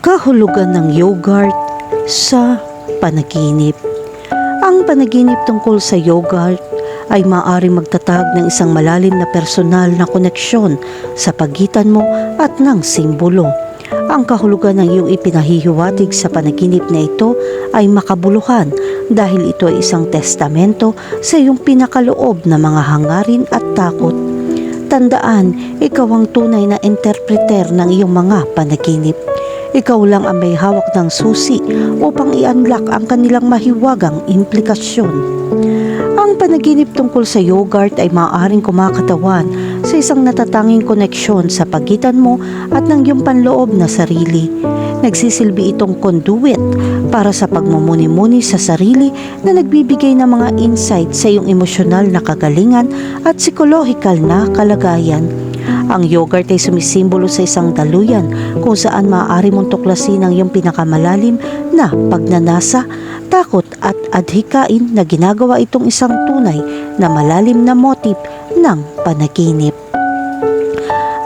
Kahulugan ng yogurt sa panaginip. Ang panaginip tungkol sa yogurt ay maaaring magtatag ng isang malalim na personal na koneksyon sa pagitan mo at ng simbolo. Ang kahulugan ng iyong ipinahihiwatig sa panaginip na ito ay makabuluhan dahil ito ay isang testamento sa iyong pinakaloob na mga hangarin at takot. Tandaan, ikaw ang tunay na interpreter ng iyong mga panaginip. Ikaw lang ang may hawak ng susi upang i-unlock ang kanilang mahiwagang implikasyon. Ang panaginip tungkol sa yogurt ay maaaring kumakatawan sa isang natatanging koneksyon sa pagitan mo at ng iyong panloob na sarili. Nagsisilbi itong conduit para sa pagmumuni-muni sa sarili na nagbibigay ng mga insight sa iyong emosyonal na kagalingan at psikolohikal na kalagayan. Ang yogurt ay sumisimbolo sa isang daluyan kung saan maaari mong tuklasin ang iyong pinakamalalim na pagnanasa, takot at adhikain na ginagawa itong isang tunay na malalim na motif ng panaginip.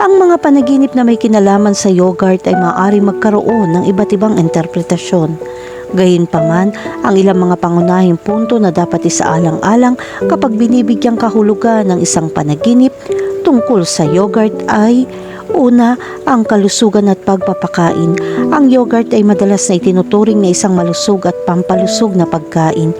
Ang mga panaginip na may kinalaman sa yogurt ay maaari magkaroon ng iba't ibang interpretasyon. Gayunpaman, ang ilang mga pangunahing punto na dapat isaalang-alang kapag binibigyang kahulugan ng isang panaginip tungkol sa yogurt ay Una, ang kalusugan at pagpapakain. Ang yogurt ay madalas na itinuturing na isang malusog at pampalusog na pagkain.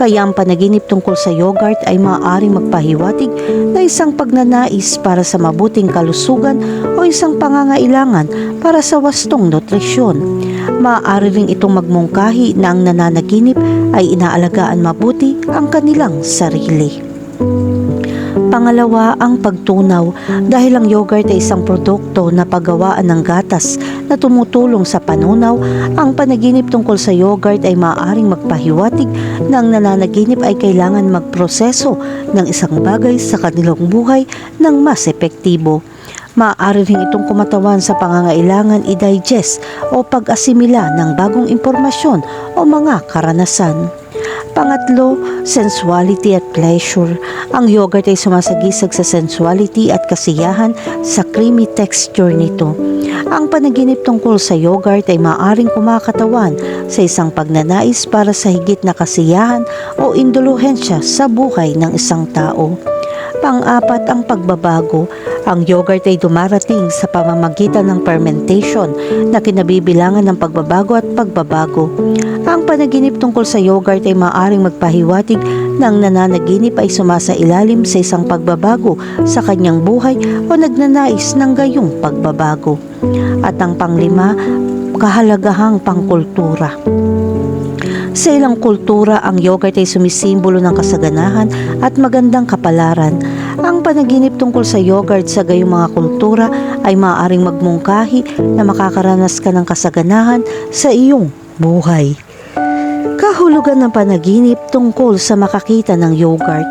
Kaya ang panaginip tungkol sa yogurt ay maaaring magpahiwatig na isang pagnanais para sa mabuting kalusugan o isang pangangailangan para sa wastong nutrisyon. Maaari ring itong magmungkahi na ang nananaginip ay inaalagaan mabuti ang kanilang sarili. Pangalawa, ang pagtunaw dahil ang yogurt ay isang produkto na paggawaan ng gatas na tumutulong sa panunaw, ang panaginip tungkol sa yogurt ay maaaring magpahiwatig na ang nananaginip ay kailangan magproseso ng isang bagay sa kanilang buhay ng mas epektibo. Maaari rin itong kumatawan sa pangangailangan i-digest o pag-asimila ng bagong impormasyon o mga karanasan. Pangatlo, sensuality at pleasure. Ang yogurt ay sumasagisag sa sensuality at kasiyahan sa creamy texture nito. Ang panaginip tungkol sa yogurt ay maaring kumakatawan sa isang pagnanais para sa higit na kasiyahan o induluhensya sa buhay ng isang tao. Pang-apat ang pagbabago. Ang yogurt ay dumarating sa pamamagitan ng fermentation na kinabibilangan ng pagbabago at pagbabago. Ang panaginip tungkol sa yogurt ay maaaring magpahiwatig ng nananaginip ay sumasailalim sa isang pagbabago sa kanyang buhay o nagnanais ng gayong pagbabago. At ang panglima, kahalagahang pangkultura. Sa ilang kultura, ang yogurt ay sumisimbolo ng kasaganahan at magandang kapalaran. Ang panaginip tungkol sa yogurt sa gayong mga kultura ay maaaring magmungkahi na makakaranas ka ng kasaganahan sa iyong buhay. Kahulugan ng panaginip tungkol sa makakita ng yogurt.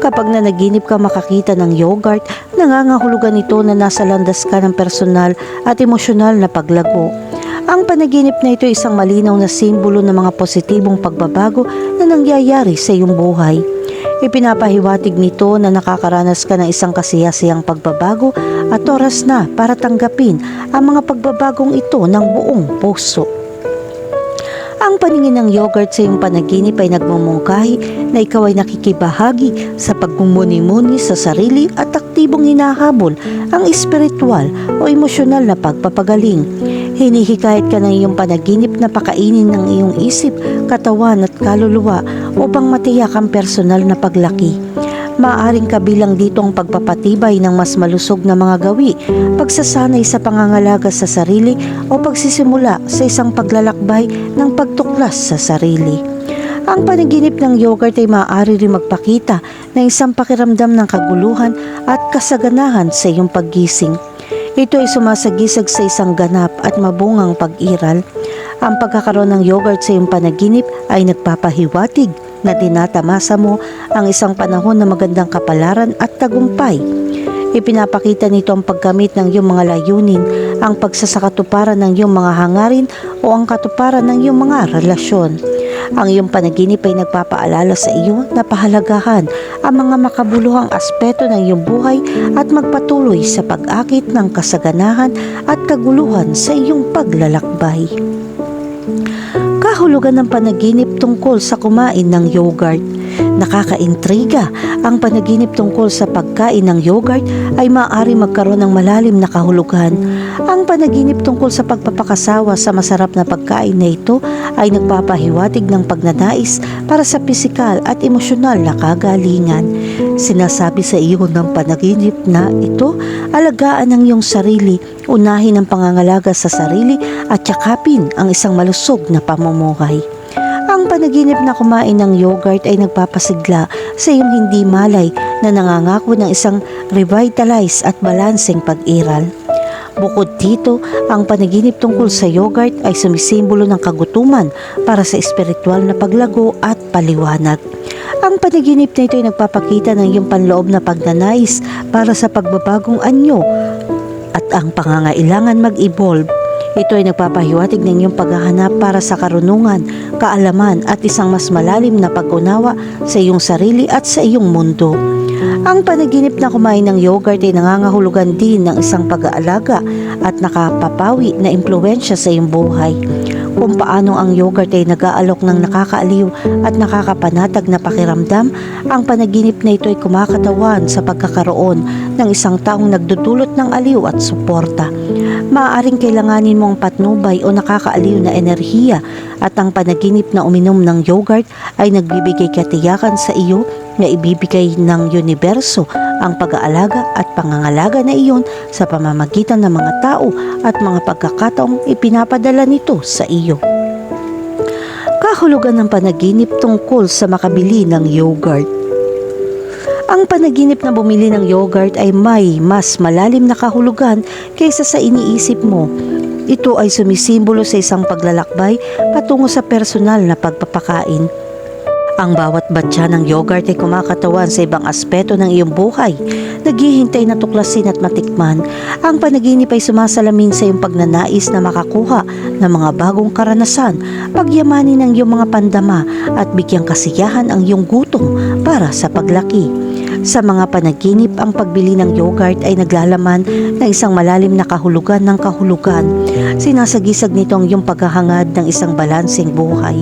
Kapag nanaginip ka makakita ng yogurt, nangangahulugan ito na nasa landas ka ng personal at emosyonal na paglago. Ang panaginip na ito ay isang malinaw na simbolo ng mga positibong pagbabago na nangyayari sa iyong buhay. Ipinapahiwatig nito na nakakaranas ka ng isang kasiyasiyang pagbabago at oras na para tanggapin ang mga pagbabagong ito ng buong puso. Ang paningin ng yogurt sa iyong panaginip ay nagmumungkahi na ikaw ay nakikibahagi sa pagmumuni-muni sa sarili at aktibong hinahabol ang espiritual o emosyonal na pagpapagaling. Hinihikayat ka ng iyong panaginip na pakainin ng iyong isip, katawan at kaluluwa upang matiyak ang personal na paglaki. Maaring kabilang dito ang pagpapatibay ng mas malusog na mga gawi, pagsasanay sa pangangalaga sa sarili o pagsisimula sa isang paglalakbay ng pagtuklas sa sarili. Ang panaginip ng yogurt ay maaari rin magpakita ng isang pakiramdam ng kaguluhan at kasaganahan sa iyong paggising. Ito ay sumasagisag sa isang ganap at mabungang pag-iral. Ang pagkakaroon ng yogurt sa iyong panaginip ay nagpapahiwatig na tinatamasa mo ang isang panahon na magandang kapalaran at tagumpay. Ipinapakita nito ang paggamit ng iyong mga layunin ang pagsasakatuparan ng iyong mga hangarin o ang katuparan ng iyong mga relasyon. Ang iyong panaginip ay nagpapaalala sa iyo na pahalagahan ang mga makabuluhang aspeto ng iyong buhay at magpatuloy sa pag-akit ng kasaganahan at kaguluhan sa iyong paglalakbay. Kahulugan ng panaginip tungkol sa kumain ng yogurt. Nakakaintriga, ang panaginip tungkol sa pagkain ng yogurt ay maaari magkaroon ng malalim na kahulugan. Ang panaginip tungkol sa pagpapakasawa sa masarap na pagkain na ito ay nagpapahiwatig ng pagnanais para sa pisikal at emosyonal na kagalingan. Sinasabi sa iyo ng panaginip na ito, alagaan ang iyong sarili, unahin ang pangangalaga sa sarili at yakapin ang isang malusog na pamumuhay. Ang panaginip na kumain ng yogurt ay nagpapasigla sa iyong hindi malay na nangangako ng isang revitalized at balanseng pag-iral. Bukod dito, ang panaginip tungkol sa yogurt ay sumisimbolo ng kagutuman para sa espiritual na paglago at paliwanag. Ang panaginip na ito ay nagpapakita ng iyong panloob na pagnanais para sa pagbabagong anyo at ang pangangailangan mag-evolve. Ito ay nagpapahiwatig ng iyong paghahanap para sa karunungan, kaalaman at isang mas malalim na pag-unawa sa iyong sarili at sa iyong mundo. Ang panaginip na kumain ng yogurt ay nangangahulugan din ng isang pag-aalaga at nakapapawi na impluensya sa iyong buhay. Kung paano ang yogurt ay nag-aalok ng nakakaaliw at nakakapanatag na pakiramdam, ang panaginip na ito ay kumakatawan sa pagkakaroon ng isang taong nagdudulot ng aliw at suporta. Maaaring kailanganin mo ang patnubay o nakakaaliw na enerhiya at ang panaginip na uminom ng yogurt ay nagbibigay katiyakan sa iyo na ibibigay ng universo ang pag-aalaga at pangangalaga na iyon sa pamamagitan ng mga tao at mga pagkakataong ipinapadala nito sa iyo. Kahulugan ng panaginip tungkol sa makabili ng yogurt. Ang panaginip na bumili ng yogurt ay may mas malalim na kahulugan kaysa sa iniisip mo. Ito ay sumisimbolo sa isang paglalakbay patungo sa personal na pagpapakain. Ang bawat batya ng yogurt ay kumakatawan sa ibang aspeto ng iyong buhay. Naghihintay na tuklasin at matikman. Ang panaginip ay sumasalamin sa iyong pagnanais na makakuha ng mga bagong karanasan, pagyamanin ang iyong mga pandama at bigyang kasiyahan ang iyong gutom para sa paglaki. Sa mga panaginip, ang pagbili ng yogurt ay naglalaman ng isang malalim na kahulugan ng kahulugan. Sinasagisag nito ang iyong paghahangad ng isang balanseng buhay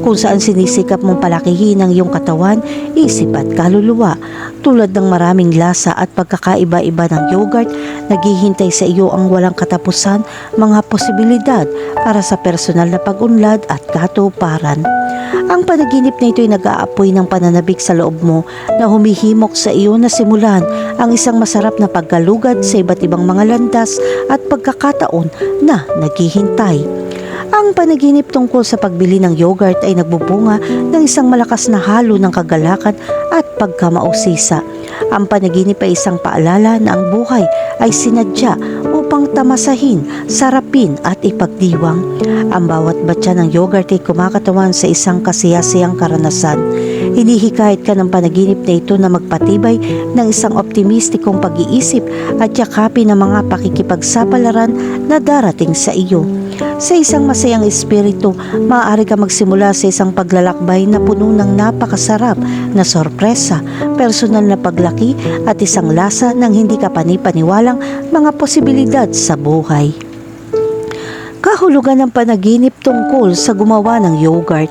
kung saan sinisikap mong palakihin ang iyong katawan, isip at kaluluwa. Tulad ng maraming lasa at pagkakaiba-iba ng yogurt, naghihintay sa iyo ang walang katapusan mga posibilidad para sa personal na pag-unlad at katuparan. Ang panaginip na ito ay nag-aapoy ng pananabik sa loob mo na humihimok sa iyo na simulan ang isang masarap na pagkalugad sa iba't ibang mga landas at pagkakataon na naghihintay. Ang panaginip tungkol sa pagbili ng yogurt ay nagbubunga ng isang malakas na halo ng kagalakan at pagkamausisa. Ang panaginip ay isang paalala na ang buhay ay sinadya upang tamasahin, sarapin at ipagdiwang. Ang bawat batya ng yogurt ay kumakatawan sa isang kasiyasiyang karanasan. Hinihikayat ka ng panaginip na ito na magpatibay ng isang optimistikong pag-iisip at yakapin ang mga pakikipagsapalaran na darating sa iyo. Sa isang masayang espiritu, maaari ka magsimula sa isang paglalakbay na puno ng napakasarap na sorpresa, personal na paglaki at isang lasa ng hindi ka panipaniwalang mga posibilidad sa buhay. Kahulugan ng panaginip tungkol sa gumawa ng yogurt.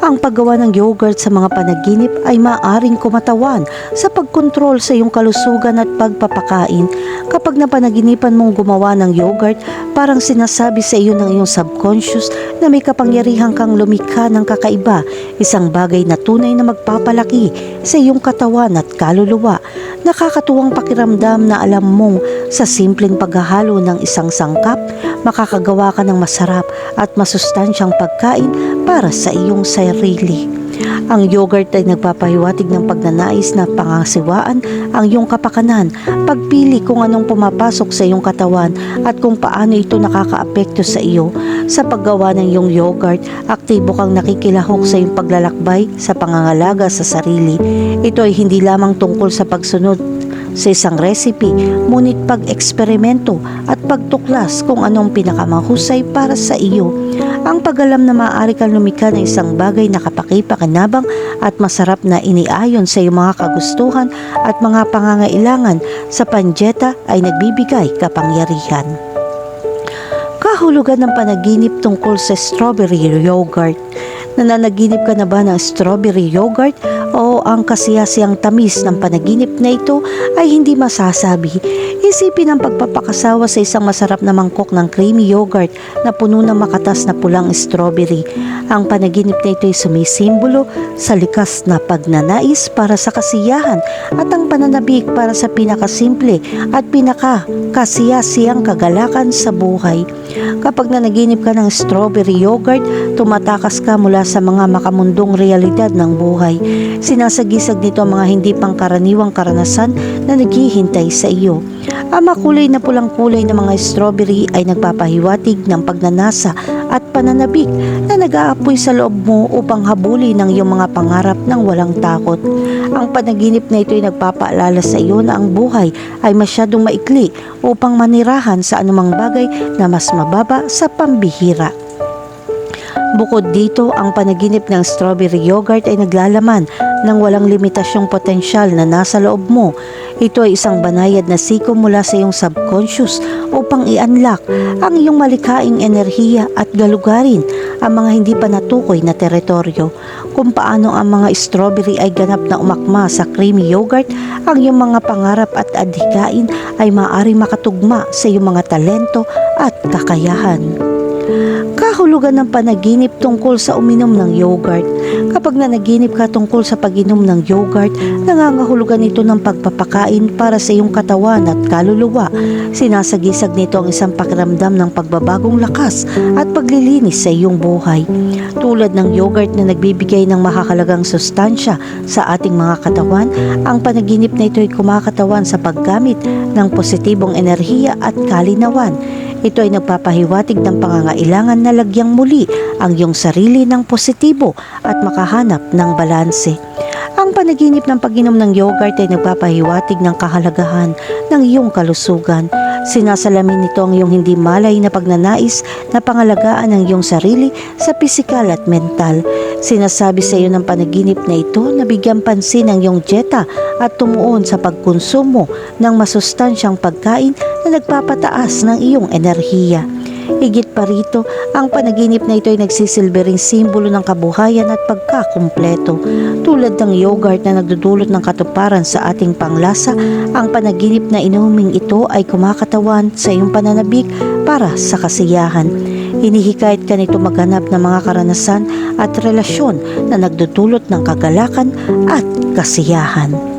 Ang paggawa ng yogurt sa mga panaginip ay maaring kumatawan sa pagkontrol sa iyong kalusugan at pagpapakain. Kapag napanaginipan mong gumawa ng yogurt, parang sinasabi sa iyo ng iyong subconscious na may kapangyarihan kang lumikha ng kakaiba, isang bagay na tunay na magpapalaki sa iyong katawan at kaluluwa. Nakakatuwang pakiramdam na alam mong sa simpleng paghahalo ng isang sangkap, makakagawa ka ng masarap at masustansyang pagkain para sa iyong sarili. Ang yogurt ay nagpapahiwatig ng pagnanais na pangasiwaan ang iyong kapakanan, pagpili kung anong pumapasok sa iyong katawan at kung paano ito nakakaapekto sa iyo. Sa paggawa ng iyong yogurt, aktibo kang nakikilahok sa iyong paglalakbay sa pangangalaga sa sarili. Ito ay hindi lamang tungkol sa pagsunod sa isang recipe, ngunit pag-eksperimento at pagtuklas kung anong pinakamahusay para sa iyo. Ang pag-alam na maaari kang lumikha ng isang bagay na kapakipakinabang at masarap na iniayon sa iyong mga kagustuhan at mga pangangailangan sa panjeta ay nagbibigay kapangyarihan. Kahulugan ng panaginip tungkol sa strawberry yogurt. Nananaginip ka na ba ng strawberry yogurt o ang kasiyasiyang tamis ng panaginip na ito ay hindi masasabi. Isipin ang pagpapakasawa sa isang masarap na mangkok ng creamy yogurt na puno ng makatas na pulang strawberry. Ang panaginip na ito ay sumisimbolo sa likas na pagnanais para sa kasiyahan at ang pananabik para sa pinakasimple at pinakakasiyasiyang kagalakan sa buhay. Kapag nanaginip ka ng strawberry yogurt, tumatakas ka mula sa mga makamundong realidad ng buhay. Sinasagisag nito ang mga hindi pangkaraniwang karanasan na naghihintay sa iyo. Ang makulay na pulang kulay ng mga strawberry ay nagpapahiwatig ng pagnanasa at pananabik na nag-aapoy sa loob mo upang habulin ang iyong mga pangarap ng walang takot. Ang panaginip na ito ay nagpapaalala sa iyo na ang buhay ay masyadong maikli upang manirahan sa anumang bagay na mas mababa sa pambihira. Bukod dito, ang panaginip ng strawberry yogurt ay naglalaman ng walang limitasyong potensyal na nasa loob mo. Ito ay isang banayad na siko mula sa iyong subconscious upang i-unlock ang iyong malikhaing enerhiya at galugarin ang mga hindi pa natukoy na teritoryo. Kung paano ang mga strawberry ay ganap na umakma sa creamy yogurt, ang iyong mga pangarap at adhikain ay maaaring makatugma sa iyong mga talento at kakayahan. Kahulugan ng panaginip tungkol sa uminom ng yogurt. Kapag nanaginip ka tungkol sa pag-inom ng yogurt, nangangahulugan ito ng pagpapakain para sa iyong katawan at kaluluwa. Sinasagisag nito ang isang pakiramdam ng pagbabagong lakas at paglilinis sa iyong buhay. Tulad ng yogurt na nagbibigay ng makakalagang sustansya sa ating mga katawan, ang panaginip na ito ay kumakatawan sa paggamit ng positibong enerhiya at kalinawan. Ito ay nagpapahiwatig ng pangangailangan na lagyang muli ang iyong sarili ng positibo at makahanap ng balanse. Ang panaginip ng pag-inom ng yogurt ay nagpapahiwatig ng kahalagahan ng iyong kalusugan. Sinasalamin nito ang iyong hindi malay na pagnanais na pangalagaan ng iyong sarili sa pisikal at mental. Sinasabi sa iyo ng panaginip na ito na bigyan pansin ang iyong dieta at tumuon sa pagkonsumo ng masustansyang pagkain na nagpapataas ng iyong enerhiya. Higit pa rito, ang panaginip na ito ay nagsisilbi ring simbolo ng kabuhayan at pagkakumpleto. Tulad ng yogurt na nagdudulot ng katuparan sa ating panglasa, ang panaginip na inuming ito ay kumakatawan sa iyong pananabik para sa kasiyahan. Hinihikayat ka nito maghanap ng mga karanasan at relasyon na nagdudulot ng kagalakan at kasiyahan.